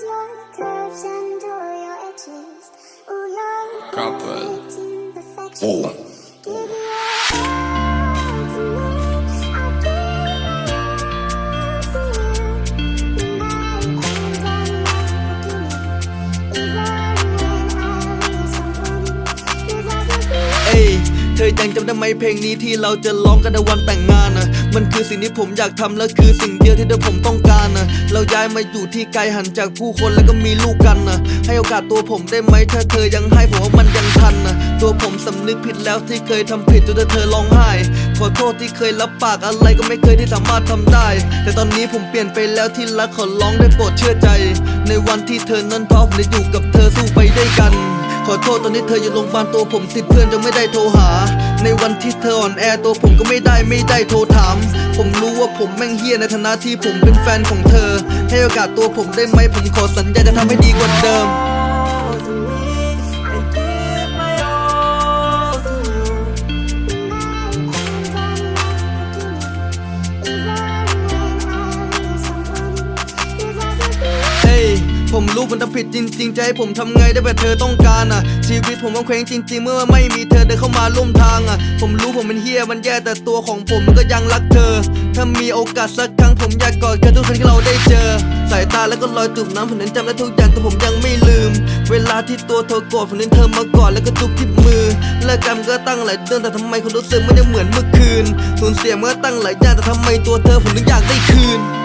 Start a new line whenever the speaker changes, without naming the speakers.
lives under your edges. Oh, you're
Couple.
perfect imperfection.
Oh.
Give your all to me. I'll give my all to you. The night and I'm not beginning. Even when I lose, I'm winning. 'Cause I can feel
เอ้ยเธอยังจำได้ไหมเพลงนี้ที่เราจะร้องกันในวันแต่งงานนะ มันคือสิ่งที่ผมอยากทำและคือสิ่งเดียวที่ตัวผมต้องการนะเราย้ายมาอยู่ที่ไกลหันจากผู้คนแล้วก็มีลูกกันนะให้โอกาสตัวผมได้ไหมถ้าเธอยังให้ผมว่ามันยังทันนะตัวผมสำนึกผิดแล้วที่เคยทำผิดจนเธอร้องไห้ขอโทษที่เคยรับปากอะไรก็ไม่เคยที่สามารถทำได้ แต่ตอนนี้ผมเปลี่ยนไปแล้วที่รักขอร้องได้โปรดเชื่อใจ ในวันที่เธอนั้นท้อผมจะอยู่กับเธอสู้ไปได้กัน ขอโทษตอนนี้เธออยู่โรงพยาบาลตัวผมติดเพื่อนจนไม่ได้โทรหา ในวันที่เธออ่อนแอตัวผมก็ไม่ได้ไม่ได้โทรถาม ผมรู้ว่าผมแม่งเฮี้ยในฐานะที่ผมเป็นแฟนของเธอ ให้โอกาสตัวผมได้ไหมผมขอสัญญาจะทำให้ดีกว่าเดิม ผมรู้ผมทำผิดจริง ๆ จะให้ผมทำไงได้แบบเธอต้องการอะ ชีวิตผมมันเคว้งจริง ๆ เมื่อไม่มีเธอเดินเข้ามาร่วมทางอะ ผมรู้ผมเป็นเฮียมันแย่แต่ตัวของผมมันก็ยังรักเธอ ถ้ามีโอกาสสักครั้งผมอยากกอดเธอทุกครั้งที่เราได้เจอ สายตาแล้วก็รอยจูบน้ำผมนั้นจำได้ทุกอย่างแต่ผมยังไม่ลืม เวลาที่ตัวเธอโกรธผมนั้นเธอมากอดแล้วก็จุบที่มือเลิกกันก็ตั้งหลายเดือนแต่ทำไมคนรู้สึกมันยังเหมือนเมื่อคืนสูญเสียเมื่อตั้งหลายอย่างแต่ทำไมตัวเธอผมถึงอยากได้คืน